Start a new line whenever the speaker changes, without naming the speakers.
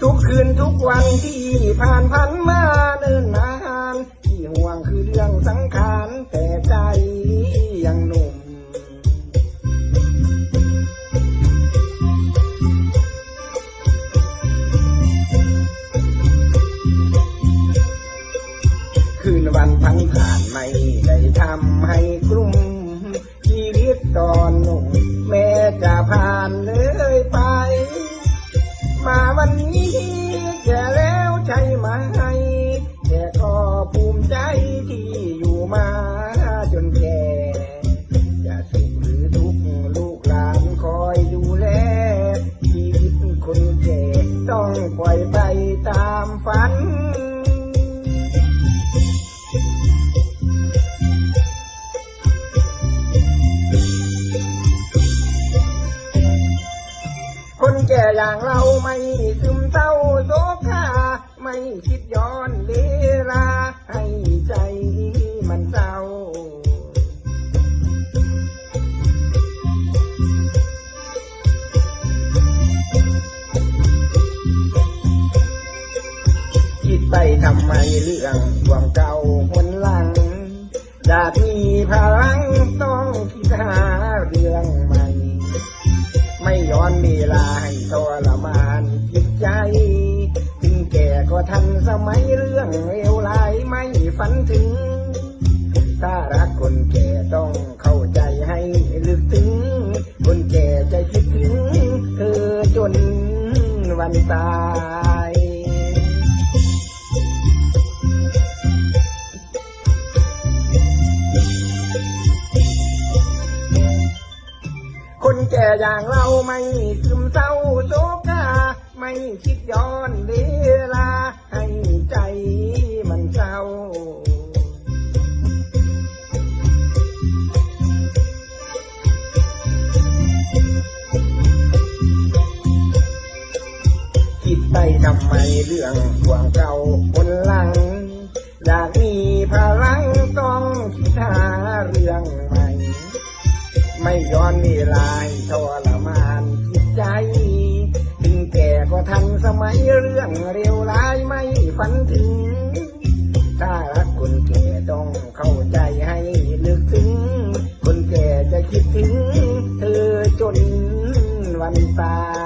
ทุกคืนทุกวันที่ผ่านพันมาเนิ่น ឲ្យក្រុម อย่างเราไม่ซึมเศร้าโศกาไม่คิดย้อนเวลา ให้ใจมันเศร้า คิดไปทำไมเรื่องความเก่าคนหลัง อยากมีพลัง ไม่ย้อนเวลาให้ทรมานจิตใจ ถึงแก่ก็ทันสมัยเรื่องเลวร้ายไม่ฝันถึง ถ้ารักคนแก่ต้องเข้าใจให้ลึกถึง คนแก่จะคิดถึง เธอจนวันตาย ก่อย่างเราไม่ซึมเศร้าโศกาไม่คิดย้อนเวลาให้ใจมันเศร้าคิดไปทำไมเรื่องห่วงเก่า ไม่ย้อนเวลาให้ทรมานจิตใจ ถึงแก่ก็ทันสมัยเรื่องเร็วร้ายไม่ฝันถึง ถ้ารักคนแก่ต้องเข้าใจให้ลึกถึง คนแก่จะคิดถึง เธอจนวันตาย